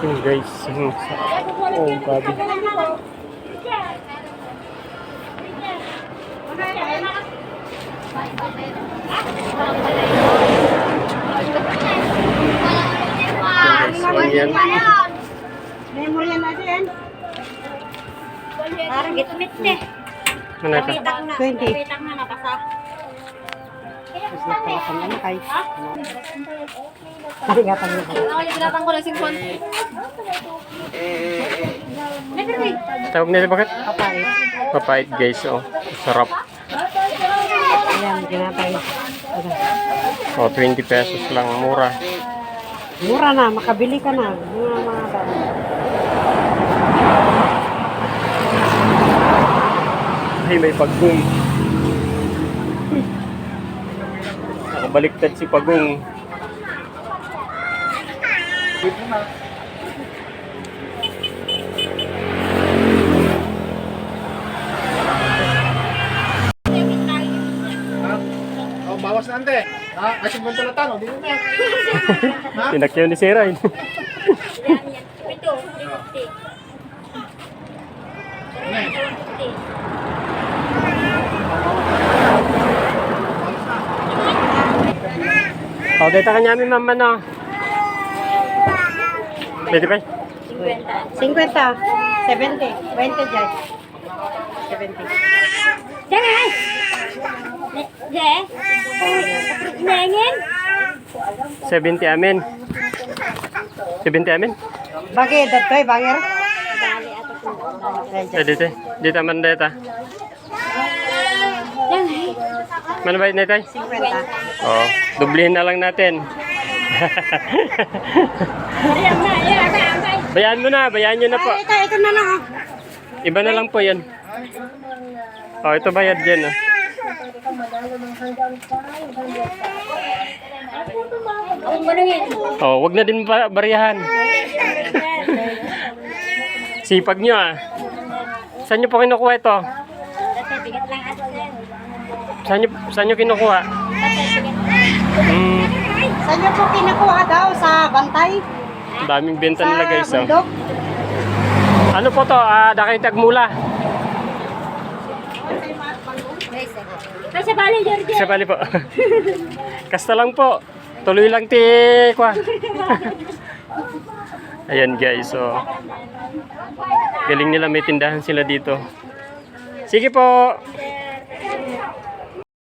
Ayan guys. Ang sarap. Oh. Ayan guys. Ayan. Memory natin. Parang gitmit eh. Ano ito? Kapitak na. 20. Kapitak na. Tapos nagpalakan na kay. Karigatan mo ba? Ako nagkatang ko ng 50. Never wait. Tawag nila bakit? Kapait. Papait guys. Oh, sarap. Ayan, ginatay. Oh, 20 pesos lang. Mura. Mura na, makabili ka na. Mga mga. Ay, may pagong. Nakabaliktad si pagong. Oh, bawas na ante. Ha? Kasi mo na tanong, di na. Tinakyaw ni Sarah. eh. Yan, yan. Ito, 350. Oh, dito ka namin mama no. Pwede ba? 50. 50. 70. 20 dyan. 70. Diyan ay! Je? Nengin? 70 amin. 70 amin? Bagay, datoy. Dali ato po. Eh, dito. Dito man dito. Ay! Mana ba dito? 50. Oh, dublihin na lang natin. Na, na, Bayan mo na, bayan nyo na po. Ay, ito, ito na lang. oh. Iba na lang po yan. Oh, ito bayad dyan. Oh. Oh, wag na din ba- bariyahan. Sipag nyo ah. Saan nyo po kinukuha ito? Saan nyo, saan nyo kinukuha? Hmm, Saan niyo po kinukuha daw? Sa bantay? daming benta nila guys. Sa Oh. bundok? Ano po to? Ah, Dakay Tagmula. Ay, sa bali, George. Sa bali po. Kasta lang po. Tuloy lang ti kwa. Ayan guys, so galing nila may tindahan sila dito. Sige po.